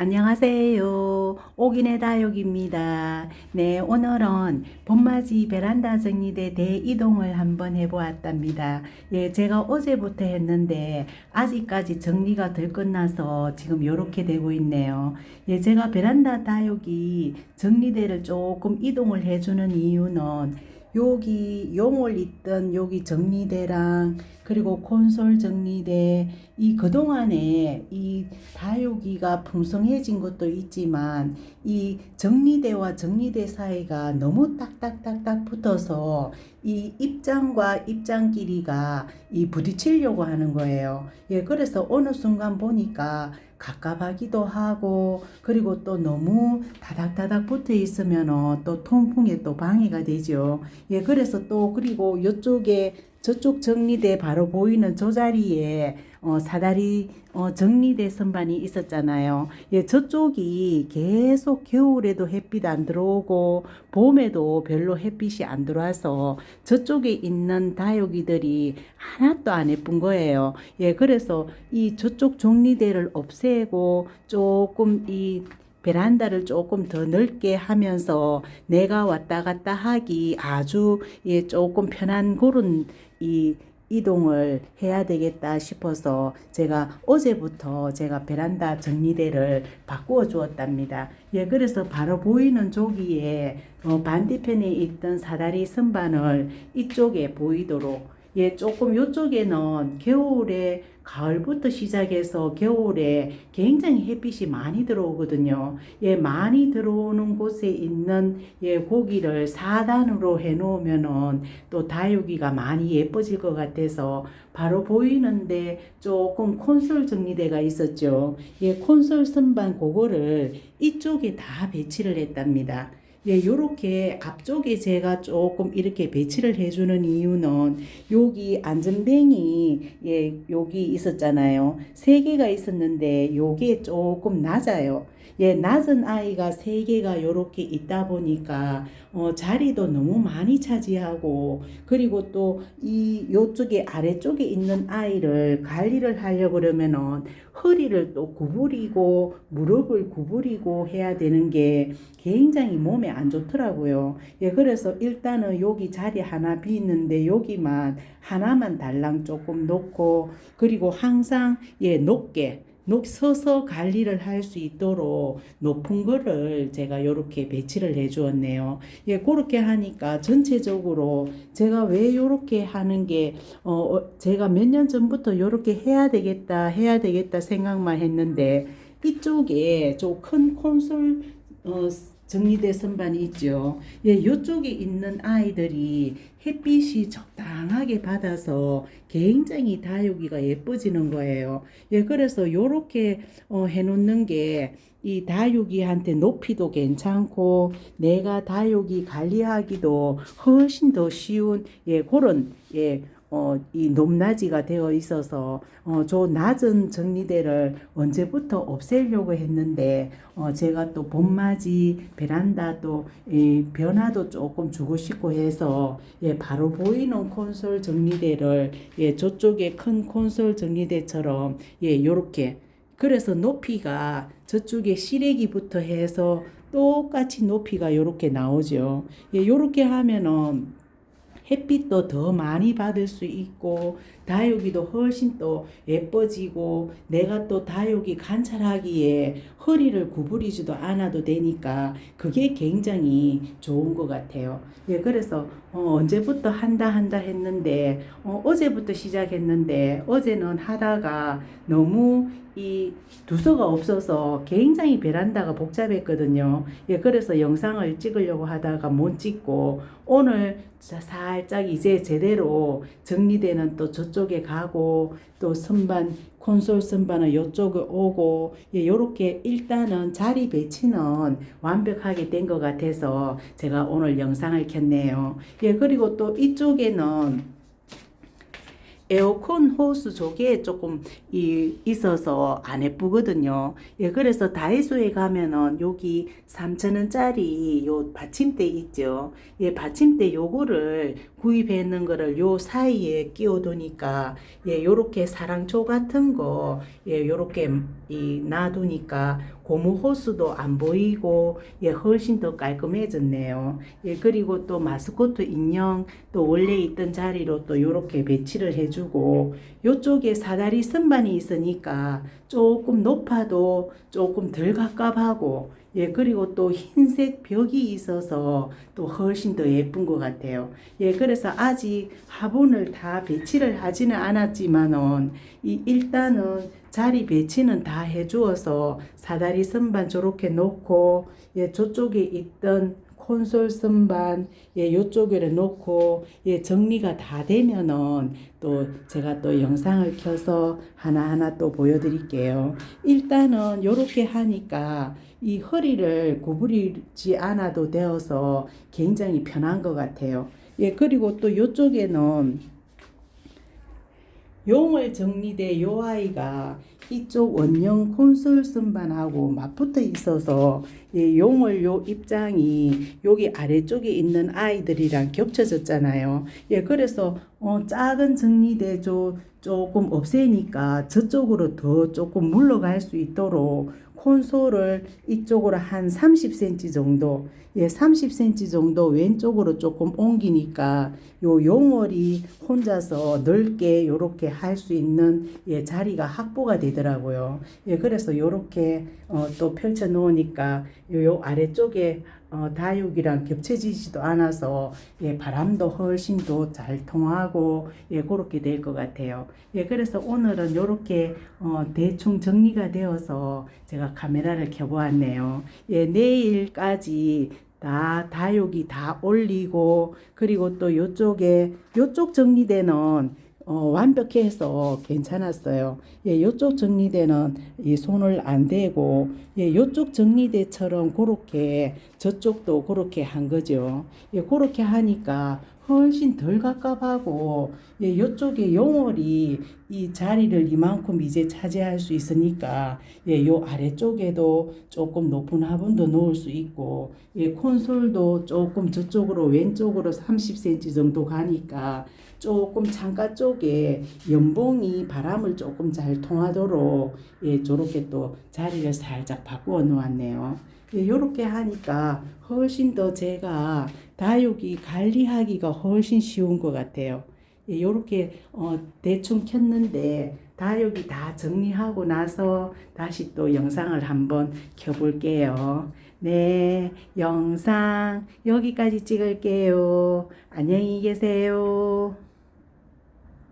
안녕하세요. 오기네 다육입니다. 네, 오늘은 봄맞이 베란다 정리대 대이동을 한번 해보았답니다. 예, 제가 어제부터 했는데 아직까지 정리가 덜 끝나서 지금 이렇게 되고 있네요. 예, 제가 베란다 다육이 정리대를 조금 이동을 해주는 이유는 여기 용을 있던 여기 정리대랑 그리고 콘솔 정리대 이 그동안에 이 다육이가 풍성해진 것도 있지만 이 정리대와 정리대 사이가 너무 딱딱딱딱 붙어서 이 입장과 입장 길이가 이 부딪히려고 하는 거예요. 예, 그래서 어느 순간 보니까 갑갑하기도 하고 그리고 또 너무 다닥다닥 붙어 있으면 또 통풍에 또 방해가 되죠. 예, 그래서 또 그리고 이쪽에 저쪽 정리대 바로 보이는 저 자리에 어, 사다리 어, 정리대 선반이 있었잖아요. 예, 저쪽이 계속 겨울에도 햇빛 안 들어오고 봄에도 별로 햇빛이 안 들어와서 저쪽에 있는 다육이들이 하나도 안 예쁜 거예요. 예, 그래서 이 저쪽 정리대를 없애고 조금 이 베란다를 조금 더 넓게 하면서 내가 왔다 갔다 하기 아주 예, 조금 편한 그런 이 이동을 해야 되겠다 싶어서 제가 어제부터 제가 베란다 정리대를 바꾸어 주었답니다. 예, 그래서 바로 보이는 저기에 어, 반대편에 있던 사다리 선반을 이쪽에 보이도록 예, 조금 요쪽에는 겨울에 가을부터 시작해서 겨울에 굉장히 햇빛이 많이 들어오거든요. 예, 많이 들어오는 곳에 있는 예, 고기를 4단으로 해 놓으면은 또 다육이가 많이 예뻐질 것 같아서 바로 보이는데 조금 콘솔 정리대가 있었죠. 예, 콘솔 선반 그거를 이쪽에 다 배치를 했답니다. 예, 요렇게 앞쪽에 제가 조금 이렇게 배치를 해주는 이유는 여기 안전뱅이 예, 여기 있었잖아요. 세 개가 있었는데 요게 조금 낮아요. 예, 낮은 아이가 세 개가 요렇게 있다 보니까 어, 자리도 너무 많이 차지하고 그리고 또 이 요쪽에 아래쪽에 있는 아이를 관리를 하려 그러면은 허리를 또 구부리고 무릎을 구부리고 해야 되는 게 굉장히 몸에 안 좋더라고요. 예, 그래서 일단은 여기 자리 하나 비있는데 여기만 하나만 달랑 조금 놓고 그리고 항상 예, 높게 높 서서 관리를 할 수 있도록 높은 거를 제가 이렇게 배치를 해 주었네요. 예, 그렇게 하니까 전체적으로 제가 왜 이렇게 하는 게 어, 어, 제가 몇 년 전부터 이렇게 해야 되겠다, 해야 되겠다 생각만 했는데 이쪽에 좀 큰 콘솔 어, 정리대 선반이 있죠. 예, 이쪽에 있는 아이들이 햇빛이 적당하게 받아서 굉장히 다육이가 예뻐지는 거예요. 예, 그래서 요렇게 어, 해놓는 게 이 다육이한테 높이도 괜찮고 내가 다육이 관리하기도 훨씬 더 쉬운 예, 그런 예, 어, 이 높낮이가 되어 있어서 어, 저 낮은 정리대를 언제부터 없애려고 했는데 어, 제가 또 봄맞이 베란다 또이 변화도 조금 주고 싶고 해서 예, 바로 보이는 콘솔 정리대를 예, 저쪽에 큰 콘솔 정리대처럼 예, 요렇게 그래서 높이가 저쪽에 시래기부터 해서 똑같이 높이가 요렇게 나오죠. 예, 요렇게 하면은 햇빛도 더 많이 받을 수 있고 다육이도 훨씬 또 예뻐지고 내가 또 다육이 관찰하기에 허리를 구부리지도 않아도 되니까 그게 굉장히 좋은 것 같아요. 예, 그래서 어, 언제부터 한다 한다 했는데 어, 어제부터 시작했는데 어제는 하다가 너무 이 두서가 없어서 굉장히 베란다가 복잡했거든요. 예, 그래서 영상을 찍으려고 하다가 못 찍고 오늘 살짝 이제 제대로 정리되는 또 저쪽 에 가고 또 선반 콘솔 선반은 이쪽에 오고 예, 요렇게 일단은 자리 배치는 완벽하게 된 것 같아서 제가 오늘 영상을 켰네요. 예, 그리고 또 이쪽에는 에어컨 호스 쪽에 조금 이 있어서 안 예쁘거든요. 예, 그래서 다이소에 가면은 여기 3,000원짜리 요 받침대 있죠. 예, 받침대 요거를 구입했는 거를 요 사이에 끼워 두니까 예, 요렇게 사랑초 같은 거 예, 요렇게 이 놔두니까 고무 호스도 안 보이고 예 훨씬 더 깔끔해졌네요. 예 그리고 또 마스코트 인형 또 원래 있던 자리로 또 이렇게 배치를 해주고 요쪽에 사다리 선반이 있으니까 조금 높아도 조금 덜 갑갑하고 예 그리고 또 흰색 벽이 있어서 또 훨씬 더 예쁜 것 같아요. 예 그래서 아직 화분을 다 배치를 하지는 않았지만은 이 일단은 자리 배치는 다 해주어서 사다리 선반 저렇게 놓고 예 저쪽에 있던 콘솔 선반 예 요쪽에 놓고 예 정리가 다 되면은 또 제가 또 영상을 켜서 하나하나 또 보여드릴게요. 일단은 요렇게 하니까 이 허리를 구부리지 않아도 되어서 굉장히 편한 것 같아요. 예 그리고 또 요쪽에는 용을 정리돼 요 아이가 이쪽 원형 콘솔 선반하고 맞붙어 있어서 이 용을 요 입장이 여기 아래쪽에 있는 아이들이랑 겹쳐졌잖아요. 예, 그래서 어, 작은 정리대 조, 조금 없애니까 저쪽으로 더 조금 물러갈 수 있도록 콘솔을 이쪽으로 한 30cm 정도, 예, 30cm 정도 왼쪽으로 조금 옮기니까 요 용월이 혼자서 넓게 요렇게 할 수 있는 예, 자리가 확보가 되더라고요. 예, 그래서 요렇게 어, 또 펼쳐 놓으니까 요, 요 아래쪽에 어, 다육이랑 겹쳐지지도 않아서 예, 바람도 훨씬 더 잘 통하고 예, 그렇게 될 것 같아요. 예, 그래서 오늘은 요렇게 어, 대충 정리가 되어서 제가 카메라를 켜보았네요. 예, 내일까지 다 다육이 다 올리고 그리고 또 요쪽에 요쪽 정리대는 어, 완벽해서 괜찮았어요. 예, 요쪽 정리대는 이 손을 안 대고 예, 요쪽 정리대처럼 그렇게 저쪽도 그렇게 한 거죠. 예, 그렇게 하니까 훨씬 덜 갑갑하고 예, 요쪽에 용월이 이 자리를 이만큼 이제 차지할 수 있으니까 예, 요 아래쪽에도 조금 높은 화분도 놓을 수 있고 예, 콘솔도 조금 저쪽으로 왼쪽으로 30cm 정도 가니까 조금 창가 쪽에 연봉이 바람을 조금 잘 통하도록 예, 저렇게 또 자리를 살짝 바꾸어 놓았네요. 예, 요렇게 하니까 훨씬 더 제가 다육이 관리하기가 훨씬 쉬운 것 같아요. 예, 요렇게 어, 대충 켰는데 다육이 다 정리하고 나서 다시 또 영상을 한번 켜볼게요. 네, 영상 여기까지 찍을게요. 안녕히 계세요.